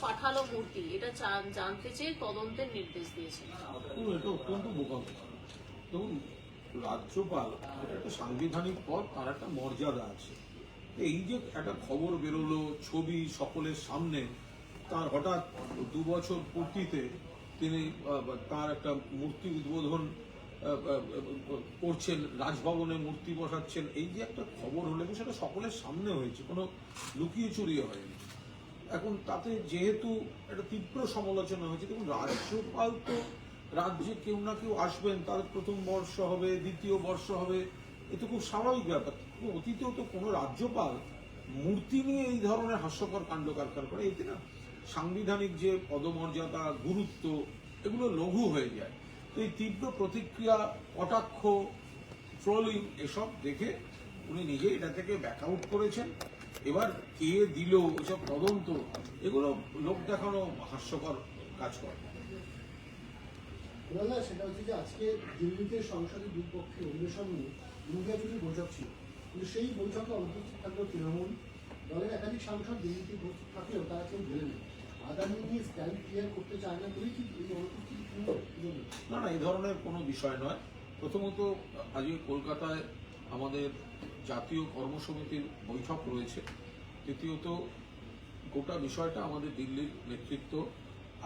পাঠালো মূর্তি? এটা জান- জানতে চেয়ে তদন্তের নির্দেশ দিয়েছেন। এটা অত্যন্ত দেখুন, রাজ্যপাল একটা সাংবিধানিক পদ, তার একটা মর্যাদা আছে। এই যে একটা খবর বেরোলো, ছবি সকলের সামনে, তার হঠাৎ দু বছর পূর্তিতে তিনি তার একটা মূর্তি উদ্বোধন করছেন, রাজভবনে মূর্তি বসাচ্ছেন, এই যে একটা খবর হলো, সেটা সকলের সামনে হয়েছে, কোনো লুকিয়ে চুরিয়ে হয়নি। এখন তাতে যেহেতু একটা তীব্র সমালোচনা হয়েছে, দেখুন রাজ্যপাল তো রাজ্যে কেউ না কেউ আসবেন, তার প্রথম বর্ষ হবে, দ্বিতীয় বর্ষ হবে, এ তো খুব স্বাভাবিক ব্যাপার। অতীতেও তো কোনো রাজ্যপাল মূর্তি নিয়ে এই ধরনের হাস্যকর কাণ্ড কারখার করে, এতে না সাংবিধানিক যে পদমর্যাদা, গুরুত্ব, এগুলো লঘু হয়ে যায়। তো এই তীব্র প্রতিক্রিয়া, কটাক্ষ, ট্রোলিং, এসব দেখে উনি নিজে এটা থেকে ব্যাক আউট করেছেন। এবার কে দিল এসব তদন্ত এগুলো লোক দেখানো হাস্যকর কাজ করে। না সেটা হচ্ছে যে আজকে দিল্লিতে অধিবেশন নিয়ে বৈঠক ছিল। কিন্তু সেই বৈঠকে অনুপস্থিত থাকলেও তৃণমূল দলের একাধিক সাংসদ দিল্লিতে উপস্থিত থাকলেও তারা কেউ গেলেন আদানি নিয়ে স্ট্যান্ড ক্লিয়ার করতে চায় না বলেই কি এই অনুপস্থিতি না না এই ধরনের কোনো বিষয় নয়। প্রথমত আজকে কলকাতায় আমাদের জাতীয় কর্মসমিতির বৈঠক রয়েছে। তৃতীয়ত গোটা বিষয়টা আমাদের দিল্লির নেতৃত্ব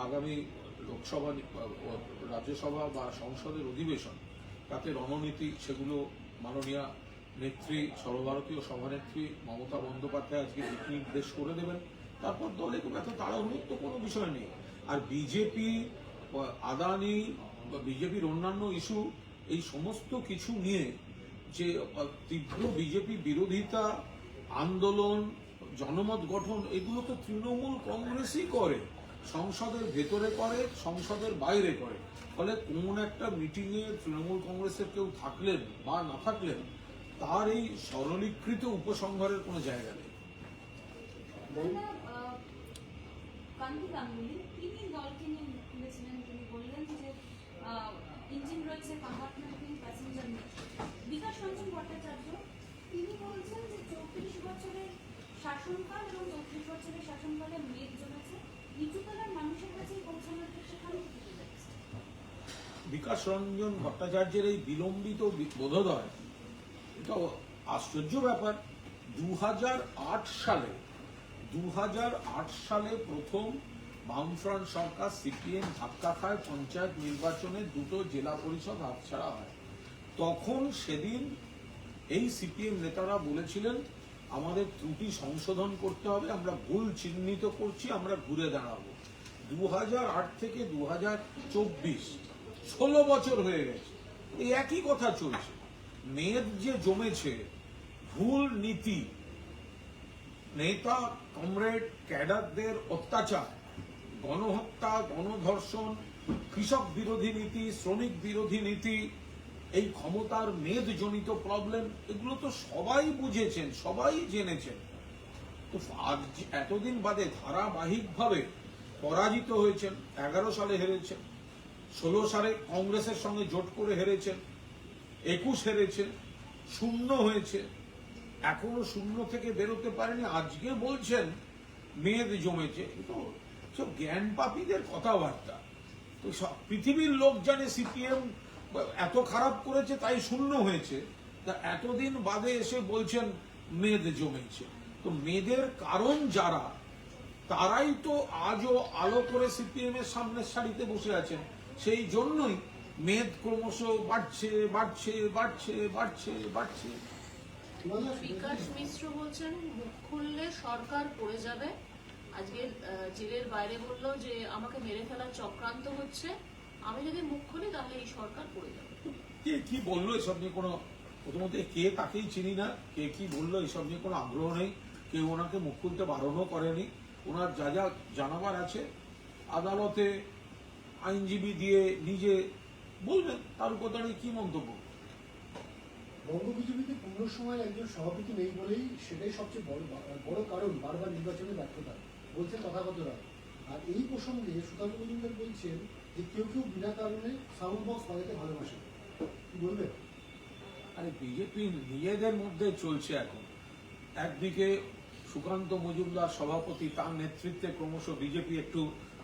আগামী লোকসভা রাজ্যসভা বা সংসদের অধিবেশন, তাতে রণনীতি সেগুলো মাননীয় নেত্রী, সর্বভারতীয় সভানেত্রী মমতা বন্দ্যোপাধ্যায় আজকে দিক নির্দেশ করে দেবেন। তারপর দলে খুব এত তাড়াহুড়োর তো কোনো বিষয় নেই। আর বিজেপি, আদানি বিজেপির অন্যান্য ইস্যু, এই সমস্ত কিছু নিয়ে যে তীব্র বিজেপি বিরোধিতা আন্দোলন জনমত গঠন এগুলো তো তৃণমূল কংগ্রেসই করে। সংসদের ভেতরে করে সংসদের বাইরে করে। ফলে কোন একটা মিটিংয়ে তৃণমূল কংগ্রেসের কেউ থাকলেন বা না থাকলেন তার এই সরলীকৃত উপসংহারের কোনো জায়গা নেই। কান্তি গাঙ্গুলি তিনি দলকে নিয়ে খুলেছিলেন তিনি বললেন যে ইঞ্জিন রয়েছে বিকাশ রঞ্জন ভট্টাচার্য, তিনি বলছেন যে চৌত্রিশ বছরের শাসনকাল এবং চৌত্রিশ বছরের শাসনকালে মেদ জমেছে নিচুতলার মানুষের কাছেই পৌঁছানোর সেখানে বিকাশ রঞ্জন ভট্টাচার্যের এই বিলম্বিত বোধোদয়, এটা আশ্চর্য ব্যাপার। দু হাজার আট সালে দু হাজার আট সালে প্রথম বামফ্রন্ট সরকার সিপিএম ধাক্কা খায় পঞ্চায়েত নির্বাচনে দুটো জেলা পরিষদ হাতছাড়া হয়। তখন সেদিন এই সিপিএম নেতারা বলেছিলেন, আমাদের ত্রুটি সংশোধন করতে হবে, আমরা ভুল চিহ্নিত করছি, আমরা ঘুরে দাঁড়াবো। দু থেকে দু চব্বিশ, ষোলো বছর হয়ে গেছে, এই একই কথা চলছে। মেদ যে জমেছে, ভুল নীতি, নেতা, কমরেড, ক্যাডারদের অত্যাচার, গণহত্যা, গণধর্ষণ, কৃষক বিরোধী নীতি, শ্রমিক বিরোধী নীতি এই ক্ষমতার মেদজনিত প্রবলেম এগুলো তো সবাই বুঝেছেন, সবাই জেনেছেন। তো আজ এতদিন বাদে ধারাবাহিকভাবে পরাজিত হয়েছেন, এগারো সালে হেরেছেন, ষোলো সালে কংগ্রেসের সঙ্গে জোট করে হেরেছেন, একুশ হেরেছে শূন্য হয়েছে। এখনও শূন্য থেকে বেরোতে পারেনি, আজকে বলছেন মেয়েদ জমেছে। তো সব জ্ঞান পাপীদের কথাবার্তা। তো সব পৃথিবীর লোক জানে, সিপিএম এত খারাপ করেছে, তাই শূন্য হয়েছে। তা এতদিন বাদে এসে বলছেন, মেদ জমেছে। তো মেয়েদের কারণ যারা, তারাই তো আজও আলো করে সিপিএম এর সামনের সারিতে বসে আছেন। সেই জন্যই মেদ ক্রমশ বাড়ছে বাড়ছে বাড়ছে বাড়ছে বাড়ছে। বিকাশ মিশ্র বলছেন, মুখ খুললে সরকার পড়ে যাবে। আজকে জেলের বাইরে বলল যে, আমাকে মেরে ফেলার চক্রান্ত হচ্ছে। আমি যদি মুখ খুলি তাহলে এই সরকার পড়ে যাবে। কে কি বলল এসব নিয়ে কোনো প্রথমত কে তাকেই চিনি না কে কি বলল এসব নিয়ে কোনো আগ্রহ নেই কেউ ওনাকে মুখ খুলতে বারণও করেনি। ওনার যা যা জানাবার আছে আদালতে আইনজীবী দিয়ে নিজে বলবেন তার উপর দাঁড়িয়ে কি মন্তব্য? বঙ্গ বিজেপিতে পূর্ণ সময় একজন সভাপতি নেই বলেই সেটাই সবচেয়ে বড় বড় কারণ বারবার নির্বাচনে ব্যর্থতা। বলছেন তথাগতরা। আর এই প্রসঙ্গে সুকান্ত মজুমদার বলছেন যে কেউ কেউ বিনা কারণে সাউন্ড বক্স বাজাতে ভালোবাসে। কি বলবেন আরে বিজেপি নিজেদের মধ্যে চলছে এখন। একদিকে সুকান্ত মজুমদার সভাপতি, তার নেতৃত্বে ক্রমশ বিজেপি একটু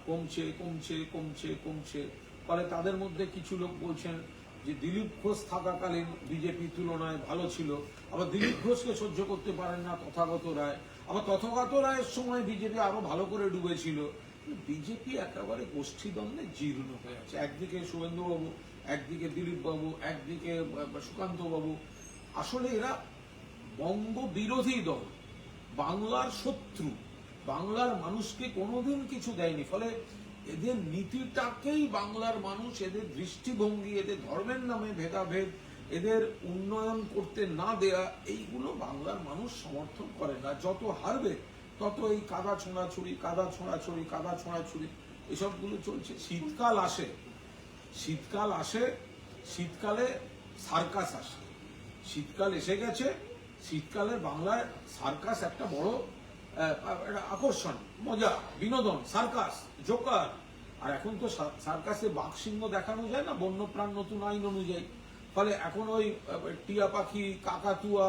কমছে কমছে কমছে কমছে। ফলে তাদের মধ্যে কিছু লোক বলছেন যে দিলীপ ঘোষ থাকাকালীন বিজেপি তুলনায় ভালো ছিল। আবার দিলীপ ঘোষকে সহ্য করতে পারেন না তথাগত রায়। আবার তথাগত রায়ের সময় বিজেপি আরও ভালো করে ডুবেছিল। বিজেপি একেবারে গোষ্ঠীদ্বন্দ্বে জীর্ণ হয়ে আছে। একদিকে শুভেন্দুবাবু, একদিকে দিলীপ বাবু একদিকে সুকান্তবাবু। আসলে এরা বঙ্গ বিরোধী দল। বাংলার শত্রু। বাংলার মানুষকে কোনোদিন কিছু দেয়নি। ফলে এদের নীতিটাকেই বাংলার মানুষ, এদের দৃষ্টিভঙ্গি, এদের ধর্মের নামে ভেদাভেদ, এদের উন্নয়ন করতে না দেয়া, এইগুলো বাংলার মানুষ সমর্থন করে না। যত হারবে তত এই কাদা ছোঁড়াছুড়ি কাদা ছোঁড়াছুড়ি কাদা ছোঁড়াছুড়ি, এসবগুলো চলছে। শীতকাল আসে। শীতকাল আসে, শীতকালে সার্কাস আসে। শীতকাল এসে গেছে, শীতকালে বাংলায় সার্কাস একটা বড় আকর্ষণ, মজা, বিনোদন, সার্কাস, জোকার। আর এখন তো সার্কাসে বাঘসিংহ দেখানো যায় না? বন্যপ্রাণ নতুন আইন অনুযায়ী। ফলে এখন ওই টিয়া পাখি কাকাতুয়া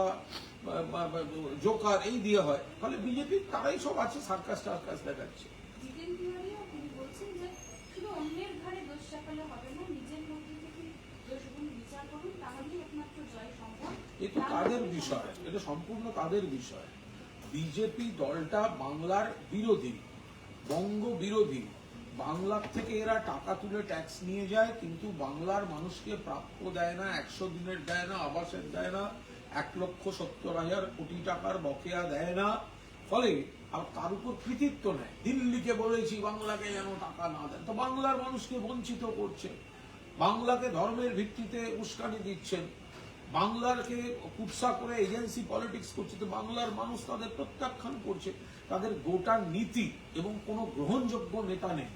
জোকার এই দিয়ে হয়। ফলে বিজেপি তারাই সব আছে সার্কাস টার্কাস দেখাচ্ছে। এ তো তাদের বিষয় এটা সম্পূর্ণ তাদের বিষয়। বিজেপি দলটা বাংলার বিরোধী বঙ্গ বিরোধী। বাংলার থেকে এরা টাকা তুলে ট্যাক্স নিয়ে যায়, কিন্তু বাংলার মানুষকে প্রাপ্য দেয় না, একশো দিনের দেয় না, আবাসের দেয় না, এক লক্ষ সত্তর হাজার কোটি টাকার বকেয়া দেয় না। ফলে আর তার উপর কৃতিত্ব নেয়? দিল্লিকে বলেছি বাংলাকে যেন টাকা না দেন তো বাংলার মানুষকে বঞ্চিত করছে। বাংলাকে ধর্মের ভিত্তিতে উস্কানি দিচ্ছেন। বাংলাকে কুৎসা করে এজেন্সি পলিটিক্স করছে। তো বাংলার মানুষ তাদের প্রত্যাখ্যান করছে। তাদের গোটা নীতি এবং কোনো গ্রহণযোগ্য নেতা নেই।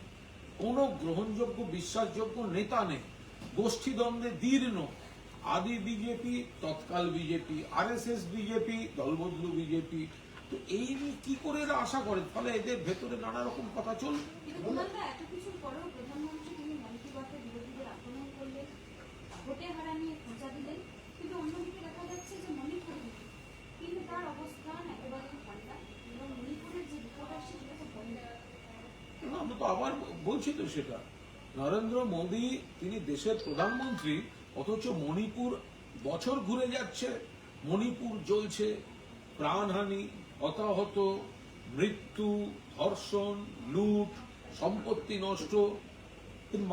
কোনো গ্রহণযোগ্য, বিশ্বাসযোগ্য নেতা নেই। গোষ্ঠীদ্বন্দ্বে দীর্ণ। আদি বিজেপি, তৎকাল বিজেপি, আরএসএস বিজেপি, দলবদলু বিজেপি। তো এই নিয়ে কি করে এরা আশা করে? ফলে এদের ভেতরে নানা রকম কথা পরেও প্রধানমন্ত্রী মন নিয়ে খোঁজা দিলেন কিন্তু অন্যদিকে দেখা যাচ্ছে যে মণিপুর কিন্তু তার অবস্থান একেবারে ঠান্ডা এবং মণিপুরের যে বিপদ আসছে সেটা তো বন্ধ না, আমরা তো আবার বলছি তো সেটা, নরেন্দ্র মোদী তিনি দেশের প্রধানমন্ত্রী, অথচ মণিপুর বছর ঘুরে যাচ্ছে, মণিপুর জ্বলছে, প্রাণহানি, হতাহত, মৃত্যু, ধর্ষণ, লুট, সম্পত্তি নষ্ট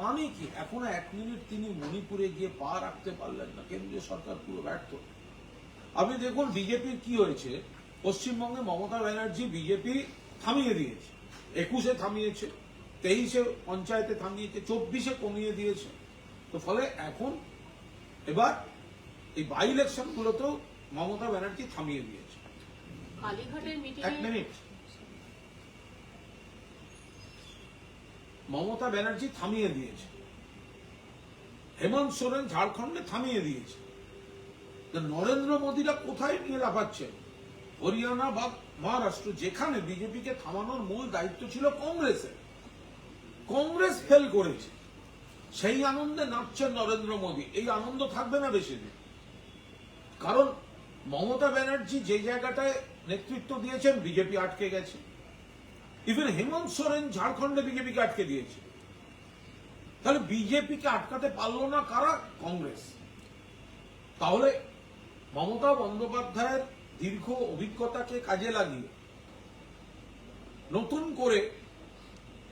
মানে কি? এখনও এক মিনিট তিনি মণিপুরে গিয়ে পা রাখতে পারলেন না, কেন্দ্রীয় সরকার পুরো ব্যর্থ। আপনি দেখুন বিজেপির কি হয়েছে, পশ্চিমবঙ্গে মমতা ব্যানার্জি বিজেপি থামিয়ে দিয়েছে, একুশে থামিয়েছে। তেইশে পঞ্চায়েতে থামিয়েছে চব্বিশে কমিয়ে দিয়েছে। তো ফলে এখন এবার এই বাই ইলেকশন গুলোতেও মমতা ব্যানার্জি থামিয়ে দিয়েছে। এক মিনিট মমতা ব্যানার্জি থামিয়ে দিয়েছে। হেমন্ত সোরেন ঝাড়খণ্ডে থামিয়ে দিয়েছে। নরেন্দ্র মোদীরা কোথায় নিয়ে লাফাচ্ছেন হরিয়ানা বা মহারাষ্ট্র যেখানে বিজেপিকে থামানোর মূল দায়িত্ব ছিল কংগ্রেসের। কংগ্রেস ফেল করেছে। সেই আনন্দে নাচছেন নরেন্দ্র মোদী। এই আনন্দ থাকবে না বেশি দিন। কারণ মমতা ব্যানার্জি যে জায়গাটায় নেতৃত্ব দিয়েছেন, বিজেপি আটকে গেছে। ইভেন হেমন্ত সোরেন ঝাড়খণ্ডে বিজেপিকে আটকে দিয়েছে। তাহলে বিজেপিকে আটকাতে পারল না কারা? কংগ্রেস। তাহলে মমতা বন্দ্যোপাধ্যায়ের দীর্ঘ অভিজ্ঞতাকে কাজে লাগিয়ে নতুন করে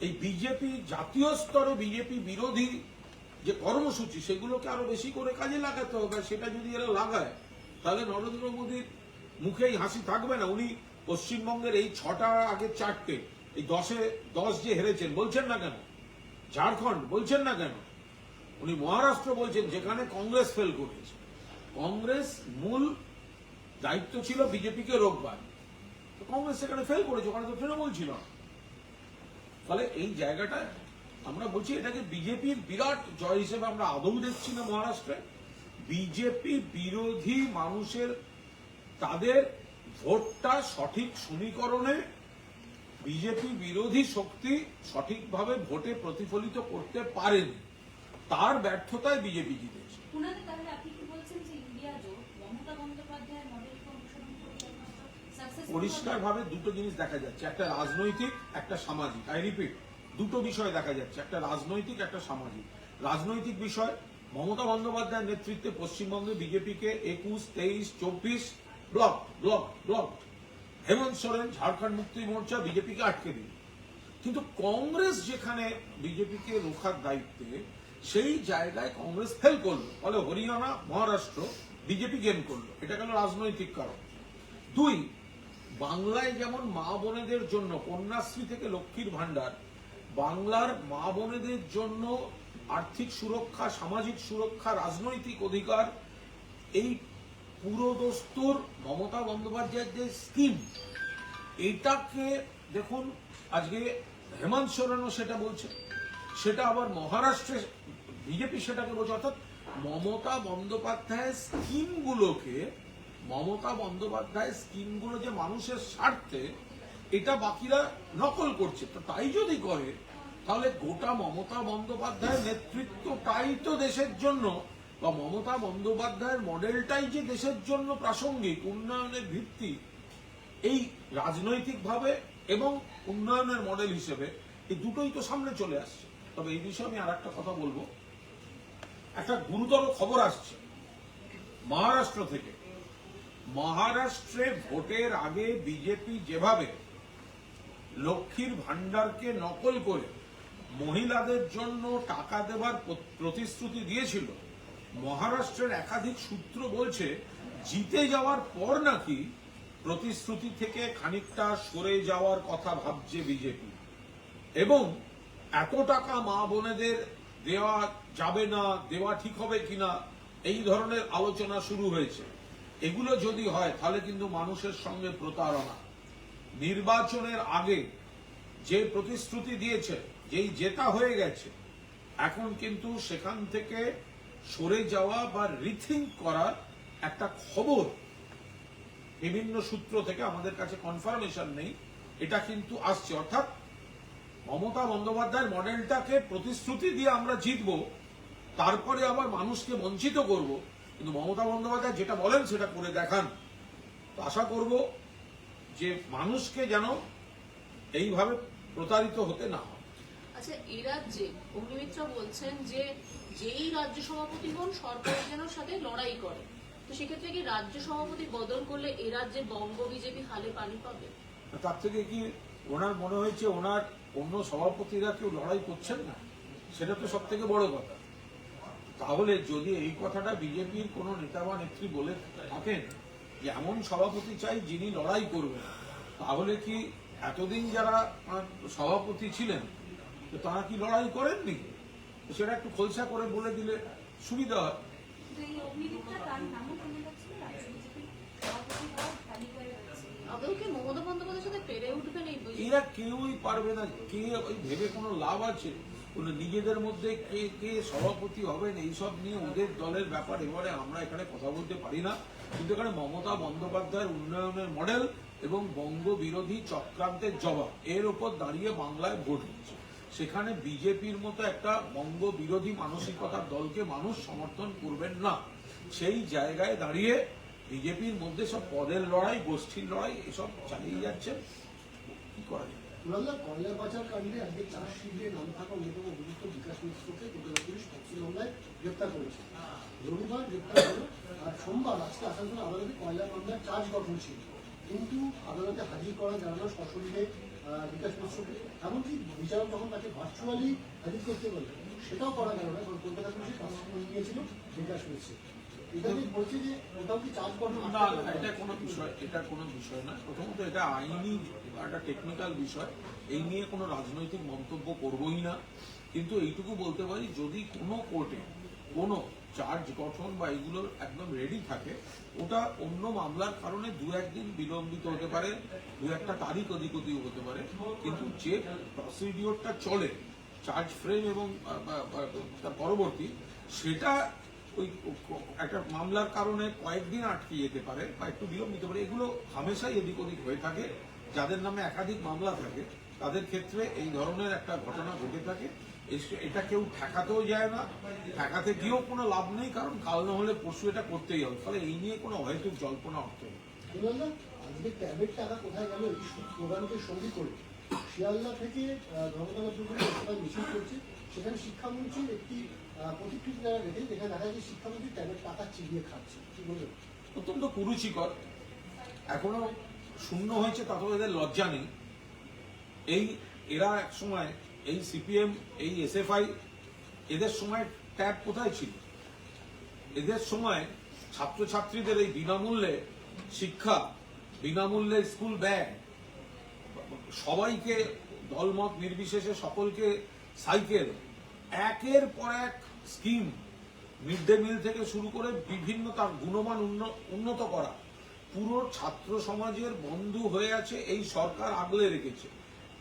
এই বিজেপি জাতীয় স্তরে বিজেপি বিরোধী যে কর্মসূচি, সেগুলোকে আরও বেশি করে কাজে লাগাতে হবে। সেটা যদি এরা লাগায়, তাহলে নরেন্দ্র মোদীর মুখেই হাসি থাকবে না। উনি পশ্চিমবঙ্গের এই ছটা, আগে চারটে, এই দশে, দশ যে হেরেছেন, বলছেন না কেন? ঝাড়খণ্ড, বলছেন না কেন? উনি মহারাষ্ট্র বলছেন, যেখানে কংগ্রেস ফেল করেছে। কংগ্রেস মূল দায়িত্ব ছিল বিজেপিকে রোগবার কংগ্রেস সেখানে ফেল করেছে, ওখানে তো তৃণমূল ছিল না। ফলে এই জায়গাটায় আমরা বলছি এটাকে বিজেপির বিরাট জয় হিসেবে আমরা আদৌ দেখছি না মহারাষ্ট্রে। বিজেপি বিরোধী মানুষের, তাদের ভোটটা সঠিক সমীকরণে বিজেপি বিরোধী শক্তি সঠিকভাবে ভোটে প্রতিফলিত করতে পারেনি। তার ব্যর্থতায় বিজেপি জিতেছে কুণালদা তাহলে আপনি কি বলছেন যে ইন্ডিয়া জোট মমতা বন্দ্যোপাধ্যায়ের মডেলকে অনুসরণ করে একমাত্র সাকসেস পরিষ্কারভাবে দুটো জিনিস দেখা যাচ্ছে, একটা রাজনৈতিক, একটা সামাজিক। আই রিপিট দুটো বিষয় দেখা যাচ্ছে, একটা রাজনৈতিক, একটা সামাজিক। রাজনৈতিক বিষয়, মমতা বন্দ্যোপাধ্যায়ের নেতৃত্বে পশ্চিমবঙ্গে বিজেপিকে একুশ, তেইশ, চব্বিশ block block block Hemant Soren, Jharkhand Mukti Morcha, বিজেপিকে আটকে দিল। কিন্তু কংগ্রেস যেখানে বিজেপিকে রোখার দায়িত্বে, সেই জায়গায় কংগ্রেস ফেল করল। ফলে হরিয়ানা, মহারাষ্ট্র বিজেপি গেম করল। এটা গেল রাজনৈতিক কারণ। দুই বাংলায় যেমন মা বোনেদের জন্য কন্যাশ্রী থেকে লক্ষ্মীর ভান্ডার বাংলার মা বোনেদের জন্য আর্থিক সুরক্ষা, সামাজিক সুরক্ষা, রাজনৈতিক অধিকার, এই পুরো দস্তুর মমতা বন্দ্যোপাধ্যায়ের যে স্কিম, এটাকে দেখুন, আজকে হেমন্ত সোরেনও সেটা বলছে। সেটা আবার মহারাষ্ট্রে, বিজেপি সেটাকে বলছে। অর্থাৎ মমতা বন্দ্যোপাধ্যায়ের স্কিমগুলোকে মমতা বন্দ্যোপাধ্যায়ের স্কিমগুলো যে মানুষের স্বার্থে, এটা বাকিরা নকল করছে। তো তাই যদি করে, তাহলে গোটা মমতা বন্দ্যোপাধ্যায়ের নেতৃত্বটাই তো দেশের জন্য, বা মমতা বন্দ্যোপাধ্যায়ের মডেলটাই যে দেশের জন্য প্রাসঙ্গিক, উন্নয়নের ভিত্তি, এই রাজনৈতিকভাবে এবং উন্নয়নের মডেল হিসেবে, এই দুটোই তো সামনে চলে আসছে। তবে এই বিষয়ে আমি আর একটা কথা বলব। একটা গুরুতর খবর আসছে, মহারাষ্ট্র থেকে। মহারাষ্ট্রে ভোটের আগে বিজেপি যেভাবে লক্ষ্মীর ভান্ডারকে নকল করে মহিলাদের জন্য টাকা দেবার প্রতিশ্রুতি দিয়েছিল, মহারাষ্ট্রের একাধিক সূত্র বলছে জিতে যাওয়ার পর নাকি প্রতিশ্রুতি থেকে খানিকটা সরে যাওয়ার কথা ভাবছে বিজেপি। এবং এত টাকা মা বোনেদের দেওয়া যাবে না, দেওয়া ঠিক হবে কিনা, এই ধরনের আলোচনা শুরু হয়েছে। এগুলো যদি হয়, তাহলে কিন্তু মানুষের সঙ্গে প্রতারণা। নির্বাচনের আগে যে প্রতিশ্রুতি দিয়েছে, যেই জেতা হয়ে গেছে, এখন কিন্তু সেখান থেকে সরে যাওয়া বা রিথিঙ্ক করার একটা খবর বিভিন্ন সূত্র থেকে আমাদের কাছে কনফার্মেশন নেই, এটা কিন্তু আসছে। অর্থাৎ মমতা বন্দ্যোপাধ্যায়ের মডেলটাকে প্রতিশ্রুতি দিয়ে আমরা জিতব, তারপরে আবার মানুষকে বঞ্চিত করব কিন্তু মমতা বন্দ্যোপাধ্যায় যেটা বলেন সেটা করে দেখান। তো আশা করব যে মানুষকে যেন এইভাবে প্রতারিত হতে না হয়। আচ্ছা এই রাজ্যে অগ্নিমিত্রা বলছেন যে যেই রাজ্য সভাপতি হন সরকার যেন সাথে লড়াই করে। তো সেক্ষেত্রে কি রাজ্য সভাপতি বদল করলে এ রাজ্যে বঙ্গ বিজেপি হালে পানি পাবে? তার থেকে কি ওনার মনে হয়েছে ওনার অন্য সভাপতিরা কেউ লড়াই করছেন না? সেটা তো সব থেকে বড় কথা। তাহলে যদি এই কথাটা বিজেপির কোনো নেতা বা নেত্রী বলে থাকেন যে এমন সভাপতি চাই যিনি লড়াই করবেন তাহলে কি এতদিন যারা সভাপতি ছিলেন তো তারা কি লড়াই করেননি? তো সেটা একটু খোলসা করে বলে দিলে সুবিধা হয়। এরা কেউই পারবে না কে ওই ভেবে কোনো লাভ আছে? নিজেদের মধ্যে কে কে সভাপতি হবেন এইসব নিয়ে ওদের দলের ব্যাপার এবারে আমরা এখানে কথা বলতে পারি না। কিন্তু এখানে মমতা বন্দ্যোপাধ্যায়ের উন্নয়নের মডেল এবং বঙ্গ বিরোধী চক্রান্তের জবাব, এর ওপর দাঁড়িয়ে বাংলায় ভোট হচ্ছে সেখানে বিজেপির মতো একটা বঙ্গ বিরোধী মানসিকতার দলকে মানুষ সমর্থন করবেন না। সেই জায়গায় দাঁড়িয়ে বিজেপির মধ্যে সব পদের লড়াই, গোষ্ঠীর লড়াই, এসব চালিয়ে যাচ্ছে। কি করা যায়? কয়লা পাচার কাণ্ডে আজকে চার্জশিটে নাম থাকা অন্যতম অভিযুক্ত বিকাশ মিশ্রকে কলকাতা পুলিশ তফসিল মামলায় গ্রেপ্তার করেছে। রবিবার গ্রেপ্তার হলো আর সোমবার আজকে আসানসোল আদালতে কয়লা মামলার চার্জ গঠন ছিল। কিন্তু আদালতে হাজির করা জানানো সশরীরে আহ, বিকাশ মিশ্রকে এমনকি বিচারক যখন তাকে ভার্চুয়ালি হাজির করতে বলে সেটাও করা গেল না কারণ কলকাতা পুলিশের তফসিল নিয়েছিল বিকাশ মিশ্র। না না, এটা কোনো বিষয় এটা কোনো বিষয় না। প্রথমত এটা আইনি একটা টেকনিক্যাল বিষয়, এই নিয়ে কোনো রাজনৈতিক মন্তব্য করবই না। কিন্তু এইটুকু বলতে পারি, যদি কোনো কোর্টে কোনো চার্জ গঠন বা এগুলো একদম রেডি থাকে, ওটা অন্য মামলার কারণে দু একদিন বিলম্বিত হতে পারে, দু একটা তারিখ অধিক অধিক হতে পারে। কিন্তু যে প্রসিডিওরটা চলে চার্জ ফ্রেম এবং তার পরবর্তী, সেটা ওই একটা মামলার কারণে কয়েকদিন আটকে যেতে পারে বা একটু বিলম্বিত পারে। এগুলো হামেশাই এদিক ওদিক হয়ে থাকে। যাদের নামে একাধিক মামলা থাকে তাদের ক্ষেত্রে এই ধরনের একটা ঘটনা ঘটে থাকে। এটা কেউ ঠেকাতেও যায় না ঠেকাতে গিয়েও কোনো লাভ নেই কারণ কাল না হলে পরশু এটা করতেই হবে। ফলে এই নিয়ে কোনো অহেতুক জল্পনা অর্থ নেই। আজকে ট্যাবের টাকা কোথায় গেল? এই স্লোগানকে সঙ্গী করে শিয়ালদা থেকে আহ, ধর্মতলা পর্যন্ত সবাই মিছিল করছে। সেখানে শিক্ষামন্ত্রীর একটি প্রতিকৃতি রেখে যেখানে দেখা যাচ্ছে শিক্ষামন্ত্রী ট্যাবের টাকা চিবিয়ে খাচ্ছে। কি বলবেন? অত্যন্ত কুরুচিকর। এখনও শূন্য হয়েছে তাতেও এদের লজ্জা নেই। এই এরা এক সময়, এই সিপিএম, এই এসএফআই, এদের সময় ট্যাব কোথায় ছিল? এদের সময় ছাত্রছাত্রীদের এই বিনামূল্যে শিক্ষা, বিনামূল্যে স্কুল ব্যাগ, সবাইকে দলমত নির্বিশেষে সকলকে সাইকেল, একের পর এক স্কিম, মিড ডে মিল থেকে শুরু করে বিভিন্ন তার গুণমান উন্ন- উন্নত করা। পুরো ছাত্র সমাজের বন্ধু হয়ে আছে এই সরকার আগলে রেখেছে।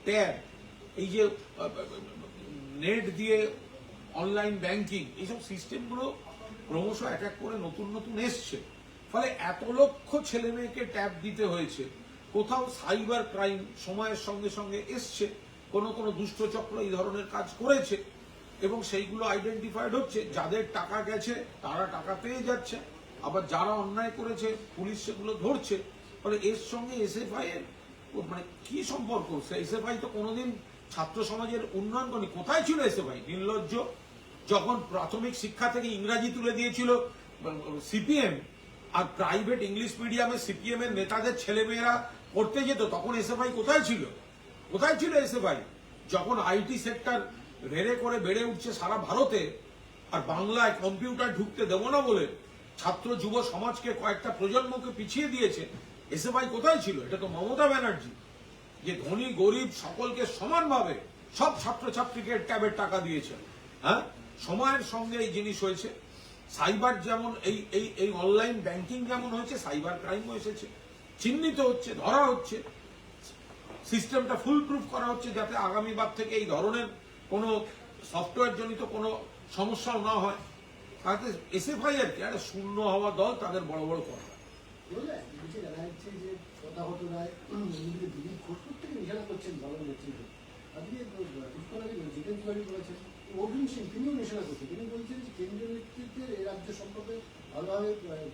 ট্যাব, এই যে, নেট দিয়ে অনলাইন ব্যাংকিং এইসব সিস্টেমগুলো ক্রমশ এক এক করে নতুন নতুন এসছে। ফলে এত লক্ষ ছেলে মেয়েকে ট্যাব দিতে হয়েছে, কোথাও সাইবার ক্রাইম সময়ের সঙ্গে সঙ্গে এসছে, কোনো কোনো দুষ্টচক্র এই ধরনের কাজ করেছে এবং সেইগুলো আইডেন্টিফাইড হচ্ছে। যাদের টাকা গেছে, তারা টাকা পেয়ে যাচ্ছে। আবার যারা অন্যায় করেছে, পুলিশ সেগুলো ধরছে, ফলে এর সঙ্গে এসএফআই এর মানে কি সম্পর্ক? এসএফআই তো কোনোদিন ছাত্র সমাজের উন্নয়ন করেনি। কোথায় ছিল এসএফআই? নির্লজ্জ, যখন প্রাথমিক শিক্ষা থেকে ইংরাজি তুলে দিয়েছিল, সিপিএম, আর প্রাইভেট ইংলিশ মিডিয়ামে সিপিএম এর নেতাদের ছেলেমেয়েরা পড়তে যেত, তখন এসএফআই কোথায় ছিল? কোথায় ছিল এসএফআই? যখন আইটি সেক্টর রেড়ে করে বেড়ে উঠছে সারা ভারতে, আর বাংলায় কম্পিউটার ঢুকতে দেবো না বলে ছাত্র যুব সমাজকে কয়েকটা প্রজন্মকে পিছিয়ে দিয়েছে। এসএফআই কোথায় ছিল? এটা তো মমতা ব্যানার্জি। যে ধনী, গরিব, সকলকে সমানভাবে সব ছাত্রছাত্রীকে ট্যাবের টাকা দিয়েছেন হ্যাঁ? সময়ের সঙ্গে এই জিনিস হয়েছে। সাইবার যেমন এই এই এই অনলাইন ব্যাংকিং যেমন হয়েছে, সাইবার ক্রাইমও এসেছে। চিহ্নিত হচ্ছে, ধরা হচ্ছে। সিস্টেমটা ফুল প্রুফ করা হচ্ছে যাতে আগামীবার থেকে এই ধরনের কোনো সফটওয়্যার জনিত কোনো সমস্যাও না হয়। তাতে এসএফআই আর কি একটা শূন্য হওয়া দল তাদের বড় বড় কথা।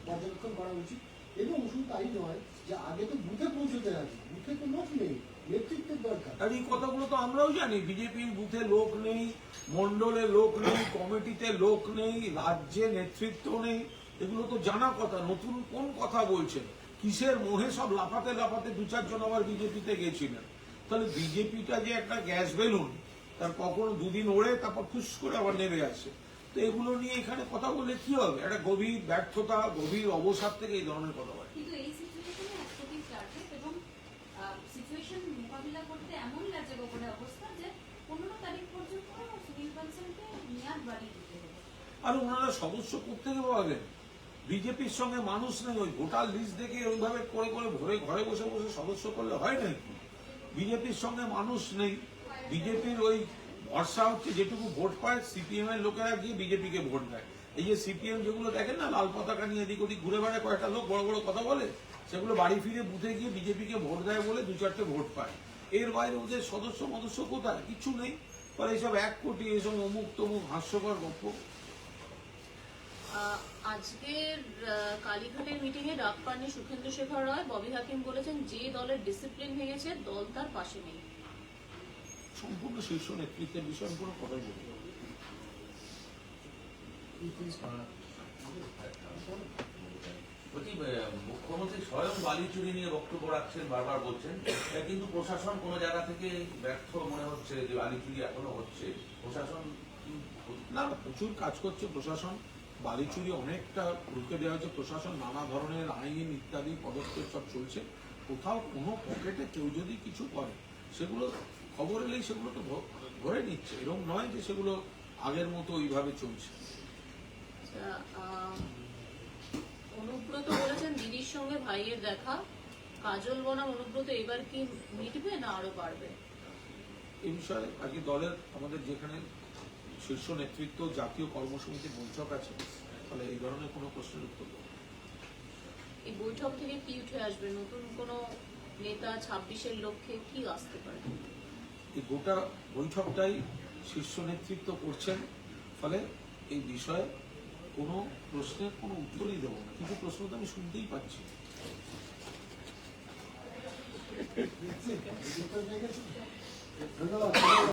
পর্যবেক্ষণ করা উচিত। এবং শুধু তাই নয়, যে আগে তো বুথে পৌঁছতে রাজি, বুথে তো লোক নেই। আর এই কথাগুলো তো আমরাও জানি বিজেপির বুথে লোক নেই মন্ডলে লোক নেই কমিটিতে লোক নেই রাজ্যে নেতৃত্ব নেই এগুলো তো জানা কথা নতুন কোন কথা বলছেন? কিসের মোহে সব লাফাতে লাফাতে দু চারজন আবার বিজেপিতে গেছিলেন? তাহলে বিজেপিটা যে একটা গ্যাস বেলুন তার কখনো দুদিন ওড়ে তারপর খুশ করে আবার নেমে আসে। তো এগুলো নিয়ে এখানে কথা বলে কি হবে? একটা গভীর ব্যর্থতা গভীর অবসাদ থেকে এই ধরনের কথা বলে কিন্তু এই সিচুয়েশনে একশোটি টার্গেট এবং সিচুয়েশন করতে এমন লাগছে গোপনে অবস্থা যে পনেরো তারিখ পর্যন্ত সুনীল বানসালকে মেয়াদ বাড়িয়ে দিতে হবে। আর ওনারা সদস্য কোথেকে পাবেন বিজেপির সঙ্গে মানুষ নেই, ওই ভোটার লিস্ট দেখে ওইভাবে করে করে ভরে ঘরে বসে বসে সদস্য করলে হয় নাকি? বিজেপির সঙ্গে মানুষ নেই। বিজেপির ওই ভরসা হচ্ছে যেটুকু ভোট পায় সিপিএম এর লোকেরা গিয়ে বিজেপিকে ভোট দেয়। এই যে সিপিএম যেগুলো দেখেন না, লাল পতাকা নিয়ে এদিক ওদিক ঘুরে বেড়ায়, কয়েকটা লোক বড় বড় কথা বলে, সেগুলো বাড়ি ফিরে বুথে গিয়ে বিজেপিকে ভোট দেয় বলে দু চারটে ভোট পায়। এর বাইরে ওদের সদস্য মদস্য কোথায় কিছু নেই ফলে এইসব এক কোটি এইসব অমুক তমুক হাস্যকর গল্প আহ, আজকের কালীঘাটের মিটিং এ ডাক পাননি সুখেন্দ্র শেখর রায় ববি হাকিম বলেছেন যে দলের ডিসিপ্লিন ভেঙেছে দল তার পাশে নেই সম্পূর্ণ শীর্ষ নেতৃত্বের বিষয়ে আমি কোনো কথাই বলব না। বলছি মুখ্যমন্ত্রী স্বয়ং বালি চুরি নিয়ে বক্তব্য রাখছেন বারবার বলছেন। কিন্তু প্রশাসন কোনো জায়গা থেকে ব্যর্থ মনে হচ্ছে যে বালি চুরি এখনও হচ্ছে? প্রশাসন না প্রচুর কাজ করছে প্রশাসন। বালি চুরি অনেকটা রুখে দেওয়া হয়েছে। প্রশাসন নানা ধরনের আইন ইত্যাদি পদক্ষেপ সব চলছে। কোথাও কোনো পকেটে কেউ যদি কিছু করে সেগুলো খবর এলেই সেগুলো তো ধরে নিচ্ছে। এরকম নয় যে সেগুলো আগের মতো ওইভাবে চলছে। আচ্ছা, অনুব্রত বলেছেন দিদির সঙ্গে ভাইয়ের দেখা। কাজল বনাম অনুব্রত এবার কি মিটবে না আরও বাড়বে? এই বিষয়ে আজকে দলের আমাদের যেখানে শীর্ষ নেতৃত্ব জাতীয় কর্মসমিতির বৈঠক আছে ফলে এই ধরনের কোনো প্রশ্নের উত্তর এই বৈঠক থেকে কি উঠে আসবে? নতুন কোনো নেতা ছাব্বিশের লক্ষ্যে কি আসতে পারে? এই গোটা বৈঠকটাই শীর্ষ নেতৃত্ব করছেন ফলে এই বিষয়ে কোনো প্রশ্নের কোনো উত্তরই দেবো না। কিছু প্রশ্ন তো আমি শুনতেই পাচ্ছি। ধন্যবাদ